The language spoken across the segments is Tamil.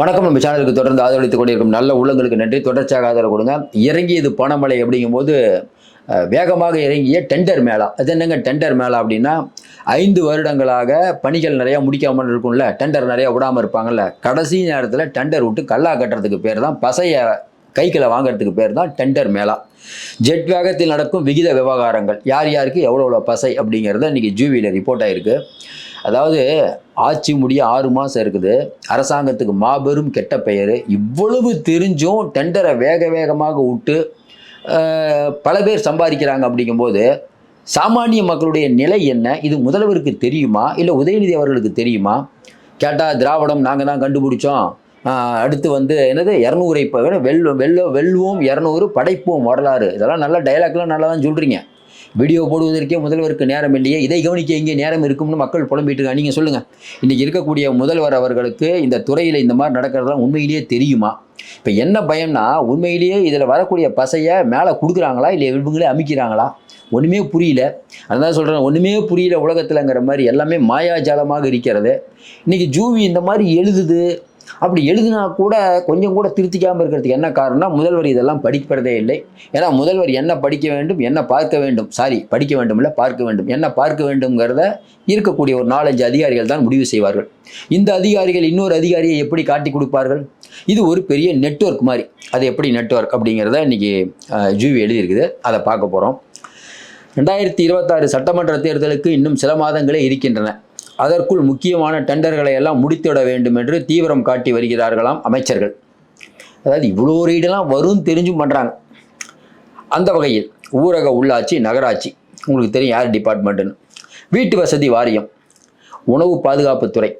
வணக்கம். நம்ம சேனலுக்கு தொடர்ந்து ஆதரவளித்துக் கொண்டிருக்கும் நல்ல உள்ளங்களுக்கு நன்றி. தொடர்ச்சியாக ஆதரவு கொடுங்க. இறங்கியது பணமழை அப்படிங்கும்போது வேகமாக இறங்கிய டெண்டர் மேளா. அது என்னங்க டெண்டர் மேளா அப்படின்னா ஐந்து வருடங்களாக பணிகள் நிறையா முடிக்காமல் இருக்கும்ல டெண்டர் நிறையா விடாமல் இருப்பாங்கல்ல. கடைசி நேரத்தில் டெண்டர் விட்டு கல்லா கட்டுறதுக்கு பேர் தான் பசையை கைக்கில் வாங்குறதுக்கு பேர் தான் டெண்டர் மேளா. ஜெட் வேகத்தில் நடக்கும் விகித விவகாரங்கள் யார் யாருக்கு எவ்வளோ எவ்வளோ பசை அப்படிங்கிறத இன்றைக்கி ஜூவியில் ரிப்போர்ட் ஆகிருக்கு அதாவது ஆட்சி முடிய ஆறு மாதம் இருக்குது. அரசாங்கத்துக்கு மாபெரும் கெட்ட பெயர். இவ்வளவு தெரிஞ்சும் டெண்டரை வேக வேகமாக விட்டு பல பேர் சம்பாதிக்கிறாங்க அப்படிங்கும்போது சாமானிய மக்களுடைய நிலை என்ன? இது முதல்வருக்கு தெரியுமா? இல்லை உதயநிதி அவர்களுக்கு தெரியுமா? கேட்டால் திராவிடம் நாங்கள் தான் கண்டுபிடிச்சோம். அடுத்து வந்து என்னது? இரநூறு இப்போ வெல் வெல்ல வெல்வோம் இரநூறு படைப்போம் வரலாறு. இதெல்லாம் நல்ல டைலாக்லாம் நல்லா தான் சொல்கிறீங்க வீடியோ போடுவதற்கே முதல்வருக்கு நேரம் இல்லையே. இதை கவனிக்க இங்கே நேரம் இருக்கும்னு மக்கள் புலம்பிட்டு இருக்காங்க நீங்கள் சொல்லுங்கள் இன்றைக்கி இருக்கக்கூடிய முதல்வர் அவர்களுக்கு இந்த துறையில் இந்த மாதிரி நடக்கிறதெல்லாம் உண்மையிலேயே தெரியுமா? இப்போ என்ன பயம்னா உண்மையிலேயே இதில் வரக்கூடிய பசையை மேலே கொடுக்குறாங்களா? இல்லை இவங்களே அமைக்கிறாங்களா? ஒன்றுமே புரியல. அதான் சொல்கிறேன் ஒன்றுமே புரியல உலகத்தில்ங்கிற மாதிரி எல்லாமே மாயாஜாலமாக இருக்கிறது. இன்றைக்கி ஜூவி இந்த மாதிரி எழுதுது. அப்படி எழுதினா கூட கொஞ்சம் கூட திருத்திக்காமல் இருக்கிறதுக்கு என்ன காரணம்னா முதல்வர் இதெல்லாம் படிக்கிறதே இல்லை. ஏன்னா முதல்வர் என்ன படிக்க வேண்டும் என்ன பார்க்க வேண்டும்? சாரி படிக்க வேண்டும் இல்லை பார்க்க வேண்டும். என்ன பார்க்க வேண்டும்ங்கிறத இருக்கக்கூடிய ஒரு நாலஞ்சு அதிகாரிகள் தான் முடிவு செய்வார்கள். இந்த அதிகாரிகள் இன்னொரு அதிகாரியை எப்படி காட்டி கொடுப்பார்கள்? இது ஒரு பெரிய நெட்வொர்க் மாதிரி. அது எப்படி நெட்வொர்க் அப்படிங்கிறத இன்றைக்கி ஜூவி எழுதியிருக்குது. அதை பார்க்க போகிறோம் ரெண்டாயிரத்தி இருபத்தாறு சட்டமன்ற தேர்தலுக்கு இன்னும் சில மாதங்களே இருக்கின்றன. அதற்குள் முக்கியமான டெண்டர்களை எல்லாம் முடித்திட வேண்டும் என்று தீவிரம் காட்டி வருகிறார்களாம் அமைச்சர்கள். அதாவது இவ்வளோ ரீடெல்லாம் வரும் தெரிஞ்சும் பண்ணுறாங்க அந்த வகையில் ஊரக உள்ளாட்சி நகராட்சி உங்களுக்கு தெரியும் யார் டிபார்ட்மெண்ட்டுன்னு வீட்டு வசதி வாரியம் உணவு பாதுகாப்புத்துறை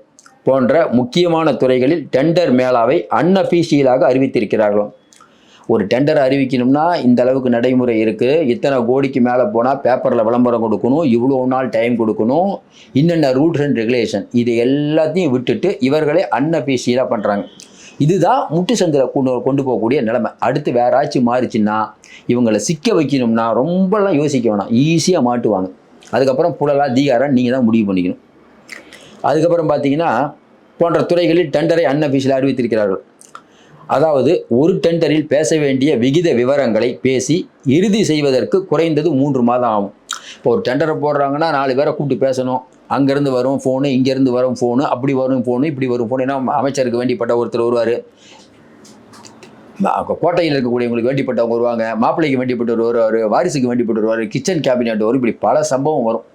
போன்ற முக்கியமான துறைகளில் டெண்டர் மேளாவை அன்அஃபீஷியலாக அறிவித்திருக்கிறார்களாம். ஒரு டெண்டர் அறிவிக்கணும்னா இந்த அளவுக்கு நடைமுறை இருக்குது இத்தனை கோடிக்கு மேலே போனால் பேப்பரில் விளம்பரம் கொடுக்கணும் இவ்வளோ நாள் டைம் கொடுக்கணும் இன்னென்ன ரூல்ஸ் அண்ட் ரெகுலேஷன் இது எல்லாத்தையும் விட்டுட்டு இவர்களே அன்அஃபீஷியலாக பண்ணுறாங்க இதுதான் முட்டு சந்தில் கொண்டு கொண்டு போகக்கூடிய நிலைமை. அடுத்து வேற ஆட்சி மாறிச்சுன்னா இவங்களை சிக்க வைக்கணும்னா ரொம்பலாம் யோசிக்க வேணாம். ஈஸியாக மாட்டுவாங்க. அதுக்கப்புறம் புலலா தீகாரம் நீங்கள் தான் முடிவு பண்ணிக்கணும். அதுக்கப்புறம் பார்த்தீங்கன்னா போன்ற துறைகளில் டெண்டரை அன்அஃபிஷியலாக அறிவித்திருக்கிறார்கள். அதாவது ஒரு டெண்டரில் பேச வேண்டிய விகித விவரங்களை பேசி இறுதி செய்வதற்கு குறைந்தது மூன்று மாதம் ஆகும். இப்போ ஒரு டெண்டரை போடுறாங்கன்னா நாலு பேரை கூப்பிட்டு பேசணும். அங்கேருந்து வரும் ஃபோனு இங்கேருந்து வரும் ஃபோனு அப்படி வரும் ஃபோனு இப்படி வரும் ஃபோனு ஏன்னா அமைச்சருக்கு வேண்டிப்பட்ட ஒருத்தர் வருவார். கோட்டையில் இருக்கக்கூடியவங்களுக்கு வேண்டிப்பட்டவங்க வருவாங்க. மாப்பிள்ளைக்கு வேண்டிப்பட்டவர் வருவார். வாரிசுக்கு வேண்டிப்பட்டு வருவார். கிச்சன் கேபினட் வரும். இப்படி பல சம்பவம் வரும்.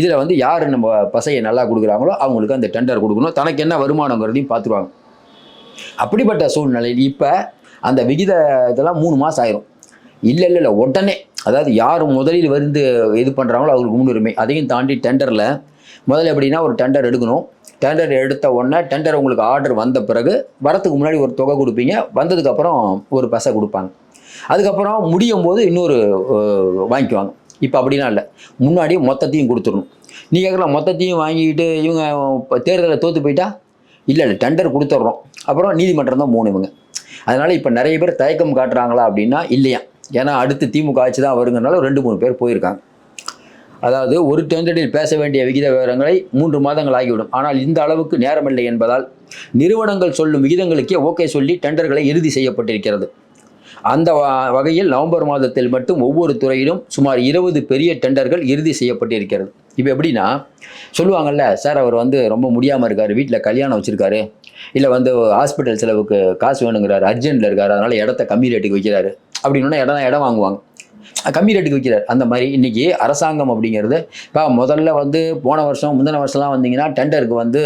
இதில் வந்து யார் நம்ம பசையை நல்லா கொடுக்குறாங்களோ அவங்களுக்கு அந்த டெண்டர் கொடுக்கணும். தனக்கு என்ன வருமானங்கிறதையும் பார்த்துருவாங்க. அப்படிப்பட்ட சூழ்நிலையில் இப்போ அந்த விகித இதெல்லாம் மூணு மாதம் ஆயிரும். இல்லை இல்லை இல்லை உடனே அதாவது யார் முதலில் வந்து இது பண்ணுறாங்களோ அவங்களுக்கு முன்னுரிமை. அதையும் தாண்டி டெண்டரில் முதல்ல எப்படின்னா ஒரு டெண்டர் எடுக்கணும். டெண்டர் எடுத்த உடனே டெண்டர் உங்களுக்கு ஆர்டர் வந்த பிறகு வரத்துக்கு முன்னாடி ஒரு தொகை கொடுப்பீங்க. வந்ததுக்கப்புறம் ஒரு பசை கொடுப்பாங்க. அதுக்கப்புறம் முடியும் போது இன்னொரு வாங்கிக்குவாங்க. இப்போ அப்படிலாம் இல்லை. முன்னாடி மொத்தத்தையும் கொடுத்துடணும். நீ கேட்கலாம் மொத்தத்தையும் வாங்கிக்கிட்டு இவங்க இப்போ தேர்தலில் தோற்று போயிட்டா? இல்லை இல்லை டெண்டர் கொடுத்துட்றோம். அப்புறம் நீதிமன்றம் தான் மூணு இவங்க. அதனால் இப்போ நிறைய பேர் தயக்கம் காட்டுறாங்களா அப்படின்னா இல்லையா? ஏன்னா அடுத்து திமுக ஆட்சி தான் வருங்கனால ரெண்டு மூணு பேர் போயிருக்காங்க. அதாவது ஒரு டெண்டரில் பேச வேண்டிய விகித விவரங்களை மூன்று மாதங்கள் ஆகிவிடும். ஆனால் இந்த அளவுக்கு நேரமில்லை என்பதால் நிறுவனங்கள் சொல்லும் விகிதங்களுக்கே ஓகே சொல்லி டெண்டர்களை இறுதி செய்யப்பட்டிருக்கிறது. அந்த வகையில் நவம்பர் மாதத்தில் மட்டும் ஒவ்வொரு துறையிலும் சுமார் இருபது பெரிய டெண்டர்கள் இறுதி செய்யப்பட்டிருக்கிறது. இப்போ எப்படின்னா சொல்லுவாங்கல்ல சார் அவர் வந்து ரொம்ப முடியாமல் இருக்கார் வீட்டில் கல்யாணம் வச்சுருக்காரு இல்லை வந்து ஹாஸ்பிட்டல் செலவுக்கு காசு வேணுங்கிறாரு அர்ஜென்ட்டில் இருக்கார் அதனால் இடத்த கம்மி ரேட்டுக்கு வைக்கிறாரு அப்படின்னா இடம் இடம் வாங்குவாங்க. கம்மி ரேட்டுக்கு விற்கிறார் அந்த மாதிரி இன்றைக்கி அரசாங்கம் அப்படிங்கிறது இப்போ முதல்ல வந்து போன வருஷம் முந்தின வருஷம்லாம் வந்தீங்கன்னா டெண்டருக்கு வந்து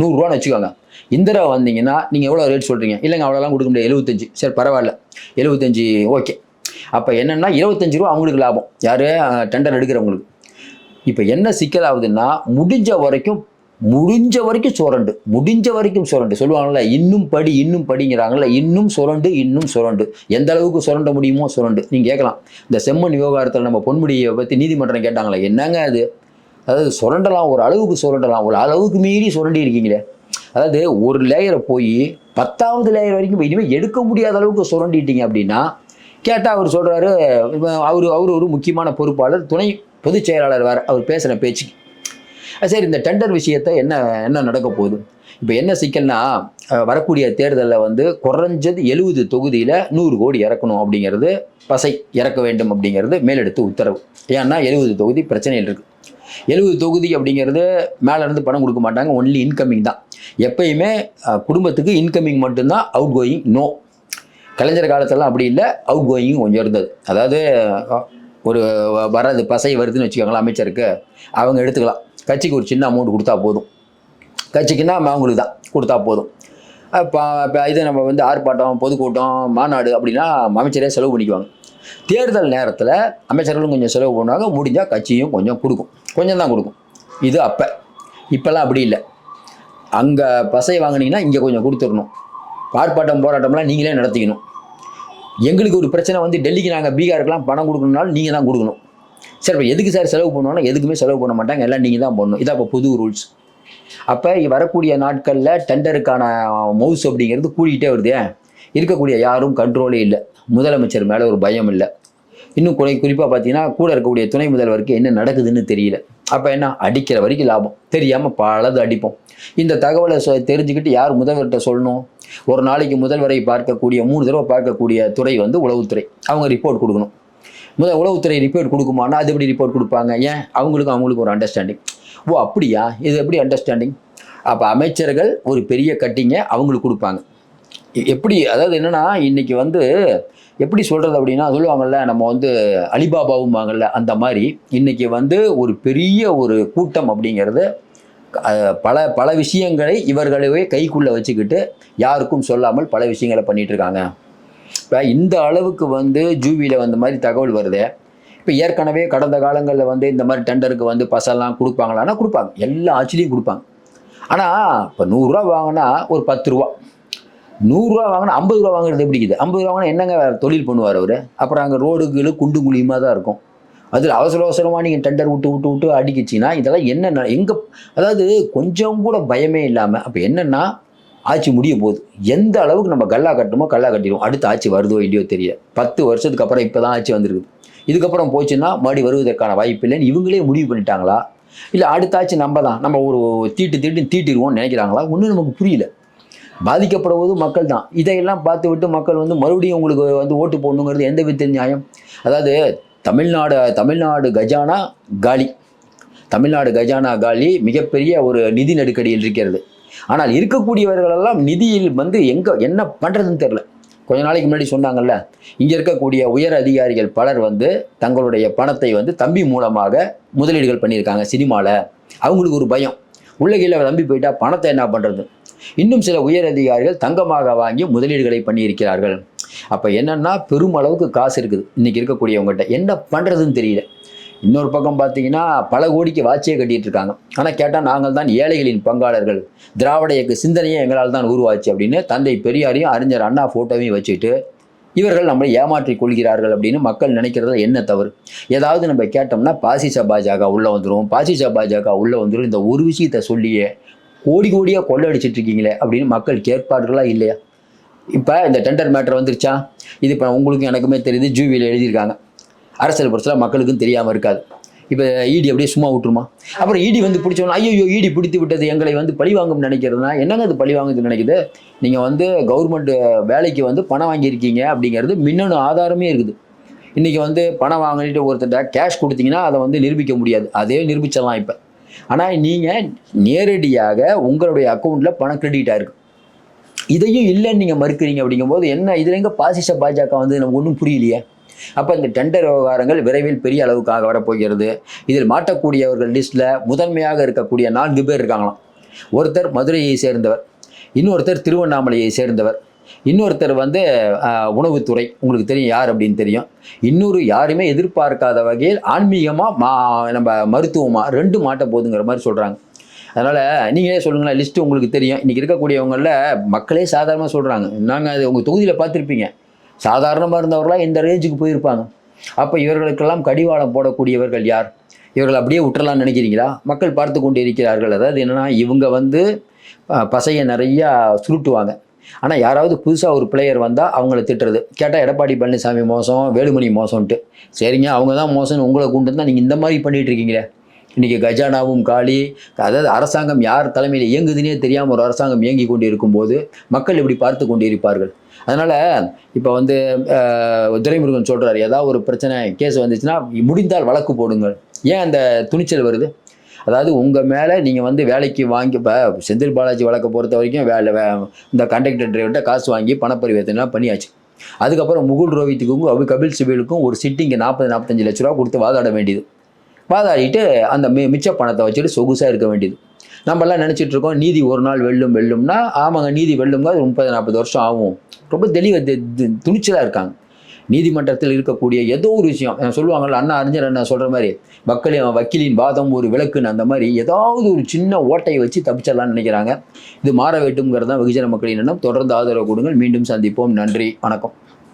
நூறுரூவான்னு வச்சுக்கோங்க. இந்த தடவை வந்தீங்கன்னா நீங்கள் எவ்வளோ ரேட் சொல்கிறீங்க இல்லைங்க அவ்வளோலாம் கொடுக்க முடியாது எழுபத்தஞ்சு சரி பரவாயில்ல. எழுபத்தஞ்சு ஓகே அப்போ என்னென்னா இருபத்தஞ்சு ரூபா அவங்களுக்கு லாபம். யார்? டெண்டர் எடுக்கிறவங்களுக்கு. இப்போ என்ன சிக்கலாகுதுன்னா முடிஞ்ச வரைக்கும் முடிஞ்ச வரைக்கும் சுரண்டு. முடிஞ்ச வரைக்கும் சுரண்டு. சொல்லுவாங்கள்ல இன்னும் படி இன்னும் படிங்கிறாங்கல்ல இன்னும் சுரண்டு இன்னும் சுரண்டு. எந்த அளவுக்கு சுரண்ட முடியுமோ சுரண்டு. நீங்கள் கேட்கலாம். இந்த செம்மண் விவகாரத்தில் நம்ம பொன்முடியை பற்றி நீதிமன்றம் கேட்டாங்களே என்னங்க அது? அதாவது சுரண்டலாம் ஒரு அளவுக்கு சுரண்டலாம் ஒரு அளவுக்கு மீறி சுரண்டி இருக்கீங்களே. அதாவது ஒரு லேயரை போய் பத்தாவது லேயர் வரைக்கும் இனிமேல் எடுக்க முடியாத அளவுக்கு சுரண்டிட்டீங்க அப்படின்னா கேட்டால் அவர் சொல்கிறாரு அவர் அவர் ஒரு முக்கியமான பொறுப்பாளர் துணை பொதுச் செயலாளர் வேறு அவர் பேசுகிற பேச்சு. சரி இந்த டெண்டர் விஷயத்தை என்ன என்ன நடக்க போகுது? இப்போ என்ன சிக்கல்னா வரக்கூடிய தேர்தலில் வந்து குறைஞ்சது எழுபது தொகுதியில் நூறு கோடி இறக்கணும் அப்படிங்கிறது பசை இறக்க வேண்டும் அப்படிங்கிறது மேலெடுத்து உத்தரவு. ஏன்னா எழுபது தொகுதி பிரச்சனையில் இருக்குது எழுபது தொகுதி அப்படிங்கிறது மேலேருந்து பணம் கொடுக்க மாட்டாங்க ஒன்லி இன்கமிங் தான். எப்பயுமே குடும்பத்துக்கு இன்கமிங் மட்டும்தான் அவுட் கோயிங் நோ கலைஞர் காலத்தெல்லாம் அப்படி இல்லை அவுட் கோயிங் கொஞ்சம் இருந்தது. அதாவது ஒரு வர்றது பசை வருதுன்னு வச்சுக்கோங்களேன் அமைச்சருக்கு. அவங்க எடுத்துக்கலாம். கட்சிக்கு ஒரு சின்ன அமௌண்ட் கொடுத்தா போதும். கட்சிக்குன்னா அவங்களுக்கு தான் கொடுத்தா போதும். இப்போ இப்போ இது நம்ம வந்து ஆர்ப்பாட்டம் பொதுக்கூட்டம் மாநாடு அப்படின்னா அமைச்சரே செலவு பண்ணிக்குவாங்க. தேர்தல் நேரத்தில் அமைச்சர்களும் கொஞ்சம் செலவு பண்ணுவாங்க. முடிஞ்சால் கட்சியும் கொஞ்சம் கொடுக்கும். கொஞ்சம் தான் கொடுக்கும். இது அப்போ. இப்போல்லாம் அப்படி இல்லை. அங்கே பசை வாங்கினீங்கன்னா இங்கே கொஞ்சம் கொடுத்துடணும். ஆர்ப்பாட்டம் போராட்டம்லாம் நீங்களே நடத்திக்கணும். எங்களுக்கு ஒரு பிரச்சனை வந்து டெல்லிக்கு நாங்கள் பீகாருக்கெலாம் பணம் கொடுக்கணுனாலும் நீங்கள் தான் கொடுக்கணும். சரி இப்போ எதுக்கு சார் செலவு பண்ணுவோம்னா எதுக்குமே செலவு பண்ண மாட்டாங்க. எல்லாம் நீங்கள் தான் பண்ணணும். இதான் இப்போ புது ரூல்ஸ். அப்போ வரக்கூடிய நாட்களில் டெண்டருக்கான மவுஸ் அப்படிங்கிறது கூடிக்கிட்டே வருது. இருக்கக்கூடிய யாரும் கண்ட்ரோலே இல்லை. முதலமைச்சர் மேலே ஒரு பயம் இல்லை. இன்னும் குறை குறிப்பாக பார்த்தீங்கன்னா கூட இருக்கக்கூடிய துணை முதல்வருக்கு என்ன நடக்குதுன்னு தெரியல. அப்போ என்ன? அடிக்கிற வரைக்கும் லாபம். தெரியாமல் பலது அடிப்போம். இந்த தகவலை தெரிஞ்சுக்கிட்டு யார் முதல்வர்கிட்ட சொல்லணும்? ஒரு நாளைக்கு முதல்வரை பார்க்கக்கூடிய மூணு தடவை பார்க்கக்கூடிய துறை வந்து உளவுத்துறை. அவங்க ரிப்போர்ட் கொடுக்கணும். முதல் உளவுத்துறை ரிப்போர்ட் கொடுக்குமானா அது எப்படி ரிப்போர்ட் கொடுப்பாங்க? ஏன்? அவங்களுக்கும் அவங்களுக்கும் ஒரு அண்டர்ஸ்டாண்டிங் ஓ அப்படியா? இது எப்படி அண்டர்ஸ்டாண்டிங் அப்போ அமைச்சர்கள் ஒரு பெரிய கட்டிங்கை அவங்களுக்கு கொடுப்பாங்க. எப்படி அதாவது என்னன்னா இன்னைக்கு வந்து எப்படி சொல்கிறது அப்படின்னா சொல்லுவாங்கல்ல நம்ம வந்து அலிபாபாவும்பாங்கல்ல அந்த மாதிரி இன்னைக்கு வந்து ஒரு பெரிய ஒரு கூட்டம் அப்படிங்கிறது பல பல விஷயங்களை இவர்களவே கைக்குள்ளே வச்சுக்கிட்டு யாருக்கும் சொல்லாமல் பல விஷயங்களை பண்ணிட்டு இருக்காங்க. இப்போ இந்த அளவுக்கு வந்து ஜூவியில் வந்த மாதிரி தகவல் வருது. இப்போ ஏற்கனவே கடந்த காலங்களில் வந்து இந்த மாதிரி டெண்டருக்கு வந்து பசெல்லாம் கொடுப்பாங்களான்னா கொடுப்பாங்க. எல்லா ஆட்சிலையும் கொடுப்பாங்க. ஆனால் இப்போ நூறுரூவா வாங்கினா ஒரு பத்து ரூபா. நூறுரூவா வாங்கினா ஐம்பது ரூபா வாங்குறது எப்படி ஐம்பது ரூபா வாங்கினா என்னங்க தொழில் பண்ணுவார் அவர்? அப்புறம் அங்கே ரோடுகள் குண்டு குழியுமா தான் இருக்கும். அதில் அவசர அவசரமாக நீங்கள் டெண்டர் விட்டு விட்டு விட்டு அடிக்கிச்சின்னா இதெல்லாம் என்ன எங்கே அதாவது கொஞ்சம் கூட பயமே இல்லாமல் அப்போ என்னென்னா ஆட்சி முடிய போகுது. எந்த அளவுக்கு நம்ம கல்லா கட்டுமோ கல்லா கட்டிடுவோம். அடுத்த ஆட்சி வருதோ இல்லையோ தெரியல. பத்து வருஷத்துக்கு அப்புறம் இப்போ தான் ஆட்சி வந்திருக்குது. இதுக்கப்புறம் போச்சுன்னா மறுபடி வருவதற்கான வாய்ப்பு இல்லைன்னு இவங்களே முடிவு பண்ணிட்டாங்களா? இல்லை அடுத்த ஆட்சி நம்ம தான் நம்ம ஒரு தீட்டு தீட்டு தீட்டிடுவோம்னு நினைக்கிறாங்களா? ஒன்றும் நமக்கு புரியல. பாதிக்கப்படுவது மக்கள் தான் இதையெல்லாம் பார்த்து விட்டு மக்கள் வந்து மறுபடியும் உங்களுக்கு வந்து ஓட்டு போடணுங்கிறது எந்த வித நியாயம்? அதாவது தமிழ்நாடு தமிழ்நாடு கஜானா காலி. தமிழ்நாடு கஜானா காலி மிகப்பெரிய ஒரு நிதி நெருக்கடியில் இருக்கிறது. ஆனால் இருக்கக்கூடியவர்களெல்லாம் நிதியில் வந்து எங்கே என்ன பண்ணுறதுன்னு தெரில கொஞ்ச நாளைக்கு முன்னாடி சொன்னாங்கல்ல இங்கே இருக்கக்கூடிய உயர் அதிகாரிகள் பலர் வந்து தங்களுடைய பணத்தை வந்து தம்பி மூலமாக முதலீடுகள் பண்ணியிருக்காங்க சினிமாவில் அவங்களுக்கு ஒரு பயம். உள்ள கீழே தம்பி போயிட்டா பணத்தை என்ன பண்ணுறது இன்னும் சில உயர் அதிகாரிகள் தங்கமாக வாங்கி முதலீடுகளை பண்ணியிருக்கிறார்கள். அப்போ என்னன்னா பெருமளவுக்கு காசு இருக்குது. இன்னைக்கு இருக்கக்கூடியவங்ககிட்ட என்ன பண்ணுறதுன்னு தெரியல. இன்னொரு பக்கம் பார்த்தீங்கன்னா பல கோடிக்கு வாட்சியை கட்டிட்டு இருக்காங்க. ஆனால் கேட்டால் நாங்கள் தான் ஏழைகளின் பங்காளர்கள். திராவிட இயக்க சிந்தனையை எங்களால் தான் உருவாச்சு அப்படின்னு தந்தை பெரியாரையும் அறிஞர் அண்ணா ஃபோட்டோவையும் வச்சுட்டு இவர்கள் நம்மளை ஏமாற்றிக் கொள்கிறார்கள் அப்படின்னு மக்கள் நினைக்கிறதுல என்ன தவறு? ஏதாவது நம்ம கேட்டோம்னா பாசிச பாஜக உள்ளே வந்துடும் பாசிச பாஜக உள்ளே வந்துடும் இந்த ஒரு விஷயத்தை சொல்லியே கோடி கோடியாக கொள்ளடிச்சிட்டு இருக்கீங்களே அப்படின்னு மக்கள் கேட்பார்களா இல்லையா? இப்போ இந்த டெண்டர் மேட்டர் வந்துருச்சா? இது இப்போ உங்களுக்கும் எனக்குமே தெரியுது ஜூவியில் எழுதியிருக்காங்க. அரசியல் பொறுத்தல மக்களுக்கும் தெரியாமல் இருக்காது. இப்போ இடி அப்படியே சும்மா விட்டுருமா? அப்புறம் இடி வந்து பிடிச்சோன்னா ஐயோ இடி பிடித்து விட்டது எங்களை வந்து பழி வாங்கும் நினைக்கிறதுனா என்னங்க அது பழி வாங்குதுன்னு நினைக்குது? நீங்கள் வந்து கவர்மெண்ட் வேலைக்கு வந்து பணம் வாங்கியிருக்கீங்க அப்படிங்கிறது மின்னணு ஆதாரமே இருக்குது. இன்றைக்கி வந்து பணம் வாங்கிட்டு ஒருத்தர்கிட்ட கேஷ் கொடுத்தீங்கன்னா அதை வந்து நிரூபிக்க முடியாது. அதே நிரூபிச்சிடலாம் இப்போ. ஆனால் நீங்கள் நேரடியாக உங்களுடைய அக்கௌண்ட்டில் பணம் கிரெடிட் ஆயிருக்கு இதையும் இல்லைன்னு நீங்கள் மறுக்கிறீங்க அப்படிங்கும்போது என்ன இதுல எங்க பாசிச பாஜக வந்து நமக்கு ஒன்றும் புரியலையே? அப்போ இந்த டெண்டர் விவகாரங்கள் விரைவில் பெரிய அளவுக்காக வரப்போகிறது. இதில் மாட்டக்கூடியவர்கள் லிஸ்ட்டில் முதன்மையாக இருக்கக்கூடிய நான்கு பேர் இருக்காங்களாம். ஒருத்தர் மதுரையை சேர்ந்தவர் இன்னொருத்தர் திருவண்ணாமலையை சேர்ந்தவர். இன்னொருத்தர் வந்து உணவுத்துறை உங்களுக்கு தெரியும் யார் அப்படின்னு தெரியும். இன்னொரு யாருமே எதிர்பார்க்காத வகையில் ஆன்மீகமாக மா நம்ம மருத்துவமாக ரெண்டு மாட்ட போதுங்கிற மாதிரி சொல்கிறாங்க அதனால் நீங்களே சொல்லுங்களேன் லிஸ்ட்டு உங்களுக்கு தெரியும். இன்றைக்கி இருக்கக்கூடியவங்களில் மக்களே சாதாரணமாக சொல்கிறாங்க நாங்கள் அது உங்கள் தொகுதியில் பார்த்துருப்பீங்க. சாதாரணமாக இருந்தவர்களாம் இந்த ரேஞ்சுக்கு போயிருப்பாங்க. அப்போ இவர்களுக்கெல்லாம் கடிவாளம் போடக்கூடியவர்கள் யார்? இவர்கள் அப்படியே விட்டுறலாம்னு நினைக்கிறீங்களா? மக்கள் பார்த்து கொண்டு இருக்கிறார்கள். அதாவது என்னென்னா இவங்க வந்து பசையை நிறையா சுருட்டுவாங்க. ஆனால் யாராவது புதுசாக ஒரு பிளேயர் வந்தால் அவங்கள திட்டுறது. கேட்டால் எடப்பாடி பழனிசாமி மோசம் வேலுமணி மோசம்ன்ட்டு. சரிங்க அவங்க தான் மோசம்னு உங்களை கொண்டு வந்தால் நீங்கள் இந்த மாதிரி பண்ணிகிட்டு இருக்கீங்களே. இன்றைக்கி கஜானாவும் காலி. அதாவது அரசாங்கம் யார் தலைமையில் இயங்குதுன்னே தெரியாமல் ஒரு அரசாங்கம் இயங்கி கொண்டு இருக்கும்போது மக்கள் இப்படி பார்த்து கொண்டு இருப்பார்கள் அதனால் இப்போ வந்து துரைமுருகன் சொல்கிறார் ஏதாவது ஒரு பிரச்சனை கேஸ் வந்துச்சுன்னா முடிந்தால் வழக்கு போடுங்கள். ஏன் அந்த துணிச்சல் வருது? அதாவது உங்கள் மேலே நீங்கள் வந்து வேலைக்கு வாங்கி இப்போ செந்தில் பாலாஜி வழக்கை பொறுத்த வரைக்கும் வேலை வே இந்த கண்டக்டர் டிரைவர்கிட்ட காசு வாங்கி பணப்பரிவர்த்தனைலாம் பண்ணியாச்சு. அதுக்கப்புறம் முகுல் ரோஹித்துக்கும் அபு கபில் சிபிலுக்கும் ஒரு சிட்டிங்கு நாற்பது நாற்பத்தஞ்சு லட்ச ரூபா கொடுத்து வாதாட வேண்டியது. வாதாடிட்டு அந்த மி மிச்ச பணத்தை வச்சுட்டு சொகுசாக இருக்க வேண்டியது. நம்மலாம் நினச்சிட்டு இருக்கோம் நீதி ஒரு நாள் வெல்லும் வெல்லும்னா ஆமாங்க நீதி வெல்லுங்க அது முப்பது நாற்பது வருஷம் ஆகும். ரொம்ப தெளிவாக துணிச்சலாக இருக்காங்க. நீதிமன்றத்தில் இருக்கக்கூடிய ஏதோ ஒரு விஷயம். சொல்லுவாங்கள்ல அண்ணா அறிஞர் அண்ணா சொல்கிற மாதிரி வக்கலின் வக்கீலின் வாதம் ஒரு விளக்குன்னு அந்த மாதிரி ஏதாவது ஒரு சின்ன ஓட்டையை வச்சு தப்பிச்சிடலாம்னு நினைக்கிறாங்க. இது மாற வேண்டும்ங்கிறது தான் வெகுஜன மக்களின் எண்ணம். தொடர்ந்து ஆதரவு கொடுங்கள். மீண்டும் சந்திப்போம். நன்றி. வணக்கம்.